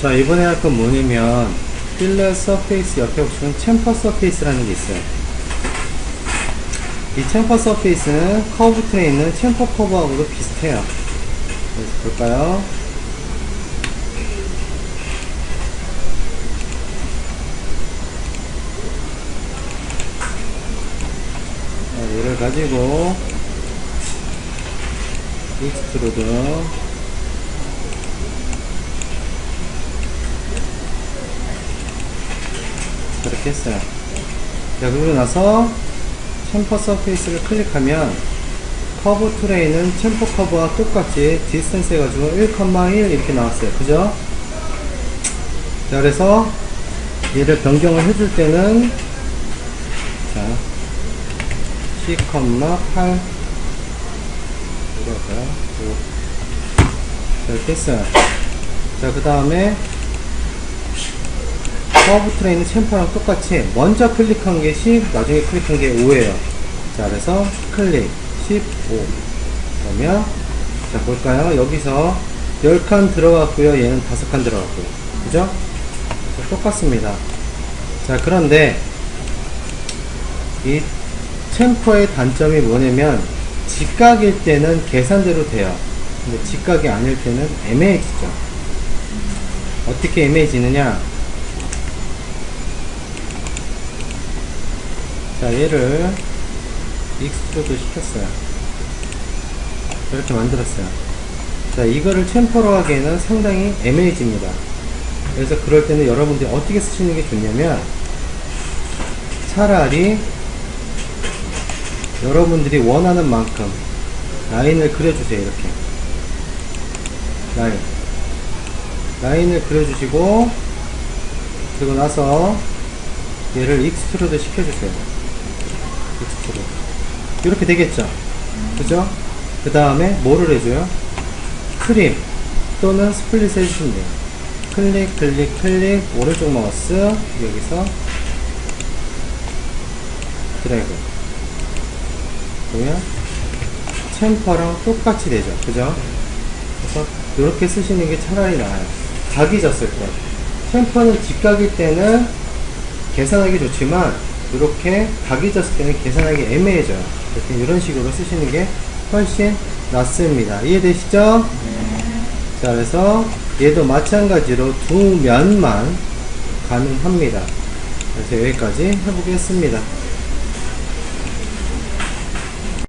자 이번에 할 건 뭐냐면 필렛 서페이스 옆에 보시면 챔퍼 서페이스라는 게 있어요. 이 챔퍼 서페이스는 커브 트에 있는 챔퍼 커브하고도 비슷해요. 그래서 볼까요? 자, 얘를 가지고 익스트루드 그렇게 했어요. 자, 그러고 나서 챔퍼 서페이스를 클릭하면 커브 있는 챔퍼 커브와 똑같이 디스턴스 해가지고 1,1 이렇게 나왔어요. 그죠? 자, 그래서 얘를 변경을 해줄 때는 자, 10,8 이거 할까요? 오. 자, 이렇게 했어요. 자, 그 다음에 커브 트레 있는 챔퍼랑 똑같이 먼저 클릭한 게 10, 나중에 클릭한 게 5예요. 자, 그래서 클릭 15. 그러면 자, 볼까요? 여기서 10칸 들어갔고요. 얘는 5칸 들어갔고요. 그죠? 자, 똑같습니다. 자, 그런데 이 챔퍼의 단점이 뭐냐면 직각일 때는 계산대로 돼요. 근데 직각이 아닐 때는 애매해지죠. 어떻게 애매해지느냐? 자, 얘를 익스트루드 시켰어요. 이렇게 만들었어요. 자, 이거를 챔퍼로 하기에는 상당히 애매해집니다. 그래서 그럴 때는 여러분들이 어떻게 쓰시는 게 좋냐면 차라리 여러분들이 원하는 만큼 라인을 그려주세요. 이렇게 라인 라인을 그려주시고 그리고 나서 얘를 익스트루드 시켜주세요. 이렇게 되겠죠? 그죠? 그 다음에 뭐를 해줘요? 트림 또는 스플릿 해주시면 돼요. 클릭 클릭 클릭 오른쪽 마우스 여기서 드래그 그러면 챔퍼랑 똑같이 되죠 그죠 그래서 이렇게 쓰시는 게 차라리 나아요 각이 졌을 때 챔퍼는 직각일 때는 계산하기 좋지만 이렇게 각이 졌을 때는 계산하기 애매해져요. 그래서 이런 식으로 쓰시는 게 훨씬 낫습니다. 이해되시죠? 자 그래서 얘도 마찬가지로 두 면만 가능합니다. 그래서 여기까지 해보겠습니다